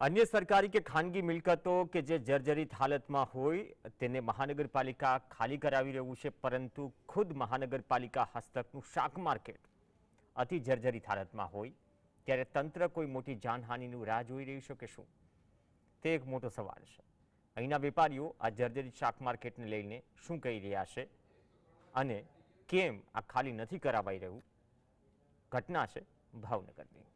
અન્ય સરકારી કે ખાનગી મિલકતો કે જે જર્જરિત હાલતમાં હોય, તેને મહાનગરપાલિકા ખાલી કરાવી રહ્યું છે, પરંતુ ખુદ મહાનગરપાલિકા હસ્તકનું શાક માર્કેટ અતિ જર્જરિત હાલતમાં હોય, ત્યારે તંત્ર કોઈ મોટી જાનહાનિનું રાહ જોઈ રહ્યું છે કે શું? તે એક મોટો સવાલ છે. અહીંના વેપારીઓ આ જર્જરિત શાક માર્કેટને લઈને શું કહી રહ્યા છે અને કેમ આ ખાલી નથી કરાવાઈ રહ્યું? ઘટના છે ભાવનગરની.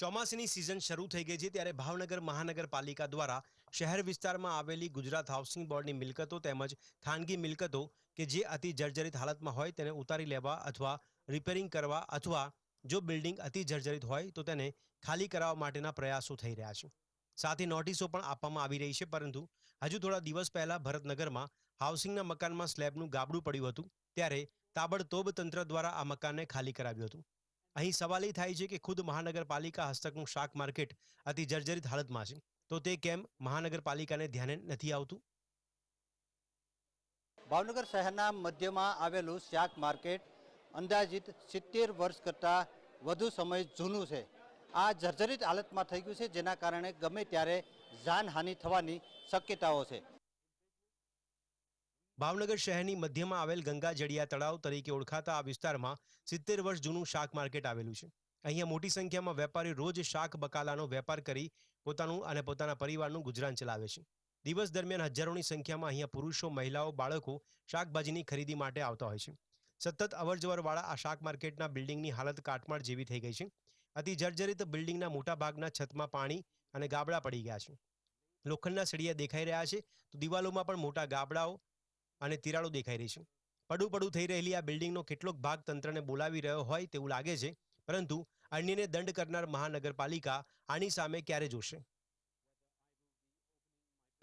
ચોમાસાની સિઝન શરૂ થઈ ગઈ છે ત્યારે ભાવનગર મહાનગરપાલિકા દ્વારા શહેર વિસ્તારમાં આવેલી ગુજરાત હાઉસિંગ બોર્ડની મિલકતો તેમજ ખાનગી મિલકતો કે જે અતિ જર્જરિત હાલતમાં હોય તેને ઉતારી લેવા અથવા રિપેરિંગ કરવા અથવા જો બિલ્ડિંગ અતિ જર્જરિત હોય તો તેને ખાલી કરાવવા માટેના પ્રયાસો થઈ રહ્યા છે. સાથે નોટિસો પણ આપવામાં આવી રહી છે, પરંતુ હજુ થોડા દિવસ પહેલા ભરતનગરમાં હાઉસિંગના મકાનમાં સ્લેબનું ગાબડું પડ્યું હતું, ત્યારે તાબડતોબ તંત્ર દ્વારા આ મકાનને ખાલી કરાવ્યું હતું. અહીં સવાલ એ થાય છે કે ખુદ મહાનગરપાલિકા હસ્તકનું શાક માર્કેટ અતિ જર્જરિત હાલતમાં છે. તો તે કેમ મહાનગરપાલિકાને ધ્યાને નથી આવતું? ભાવનગર શહેરના મધ્યમાં આવેલું શાક માર્કેટ અંદાજિત સિત્તેર વર્ષ કરતાં વધુ સમય જૂનું છે. આ જર્જરિત હાલતમાં થઈ ગયું છે, જેના કારણે ગમે ત્યારે જાનહાનિ થવાની શક્યતાઓ છે. ભાવનગર શહેરની મધ્યમાં આવેલ ગંગા જડિયા તળાવ તરીકે ઓળખાતા આ વિસ્તારમાં સિત્તેર વર્ષ જૂનું શાક માર્કેટ આવેલું છે. અહીંયા મોટી સંખ્યામાં વેપારી રોજ શાક બકાલાનો વેપાર કરી પોતાનું અને પોતાના પરિવારનું ગુજરાન ચલાવે છે. દિવસ દરમિયાન હજારોની સંખ્યામાં અહીંયા પુરુષો, મહિલાઓ, બાળકો શાકભાજીની ખરીદી માટે આવતા હોય છે. સતત અવરજવરવાળા આ શાક માર્કેટના બિલ્ડિંગની હાલત કાટમાળ જેવી થઈ ગઈ છે. અતિ જર્જરિત બિલ્ડિંગના મોટા ભાગના છતમાં પાણી અને ગાબડા પડી ગયા છે. લોખંડના સળિયા દેખાઈ રહ્યા છે. તો દિવાલોમાં પણ મોટા ગાબડાઓ અને તિરાડો દેખાઈ રહી છે. પડું પડું થઈ રહેલી આ બિલ્ડિંગનો કેટલોક ભાગ તંત્રને બોલાવી રહ્યો હોય તેવું લાગે છે, પરંતુ અન્યને દંડ કરનાર મહાનગરપાલિકા આની સામે ક્યારે જોશે?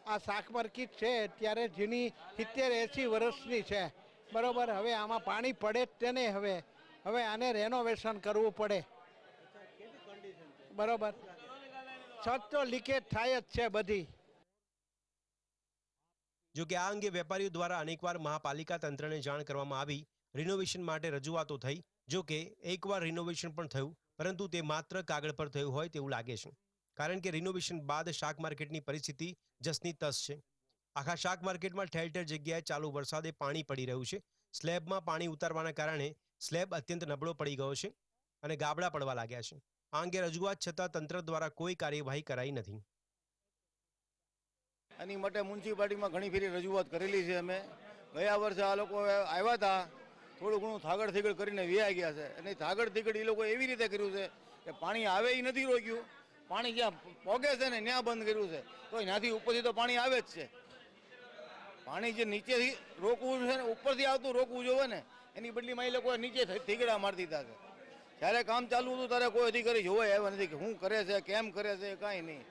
આ શાક માર્કેટ છે અત્યારે જેની સિત્તેર એંસી વર્ષની છે. બરોબર, હવે આમાં પાણી પડે જ તેને હવે. હવે આને રેનોવેશન કરવું પડે. બરોબર. છત તો લીકેજ થાય જ છે બધી. જો કે આ અંગે વેપારીઓ દ્વારા અનેકવાર મહાપાલિકા તંત્રને જાણ કરવામાં આવી. રિનોવેશન માટે રજૂઆતો થઈ. જો કે એકવાર રિનોવેશન પણ થયું, પરંતુ તે માત્ર કાગળ પર થયું હોય તેવું લાગે છે. કારણ કે રિનોવેશન બાદ શાક માર્કેટની પરિસ્થિતિ જસની તસ છે. આખા શાક માર્કેટમાં ઠેર ઠેર જગ્યાએ ચાલુ વરસાદે પાણી પડી રહ્યું છે. સ્લેબમાં પાણી ઉતારવાના કારણે સ્લેબ અત્યંત નબળો પડી ગયો છે અને ગાબડા પડવા લાગ્યા છે. આ અંગે રજૂઆત છતાં તંત્ર દ્વારા કોઈ કાર્યવાહી કરાઈ નથી. એની માટે મ્યુનિસિપાલિટીમાં ઘણી ફેરી રજૂઆત કરેલી છે અમે. ગયા વર્ષે આ લોકો આવ્યા હતા. થોડું ઘણું થાગડ થીગડ કરીને વ્યાઈ ગયા છે. અને થાગડ થીગડ એ લોકો એવી રીતે કર્યું છે કે પાણી આવે એ નથી રોક્યું. પાણી જ્યાં પોગે છે ને ત્યાં બંધ કર્યું છે. તો ત્યાંથી ઉપરથી તો પાણી આવે જ છે. પાણી જે નીચેથી રોકવું છે ને, ઉપરથી આવતું રોકવું જોવે ને, એની બદલીમાં એ લોકો નીચે થીગડા મારી દીધા છે. જ્યારે કામ ચાલુ હતું ત્યારે કોઈ અધિકારી જોવા આવ્યા નથી કે શું કરે છે, કેમ કરે છે, કાંઈ નહીં.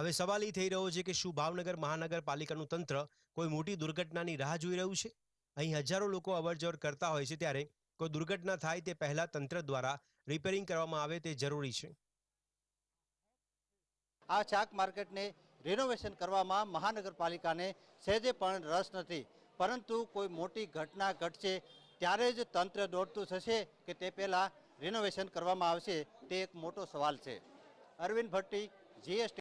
હવે સવાલ એ થઈ રહ્યો છે કે શું ભાવનગર મહાનગરપાલિકાનું તંત્ર કોઈ મોટી દુર્ઘટનાની રાહ જોઈ રહ્યું છે? અહીં હજારો લોકો અવરજવર કરતા હોય છે ત્યારે કોઈ દુર્ઘટના થાય તે પહેલા તંત્ર દ્વારા રિપેરિંગ કરવામાં આવે તે જરૂરી છે. આ શાક માર્કેટને રિનોવેશન કરવામાં મહાનગરપાલિકાને સહેજે પણ રસ નથી. પરંતુ કોઈ મોટી ઘટના ઘટશે ત્યારે જ તંત્ર દોડતું થશે કે તે પહેલાં રિનોવેશન કરવામાં આવશે તે એક મોટો સવાલ છે. અરવિંદ ભટ્ટી જીએસટી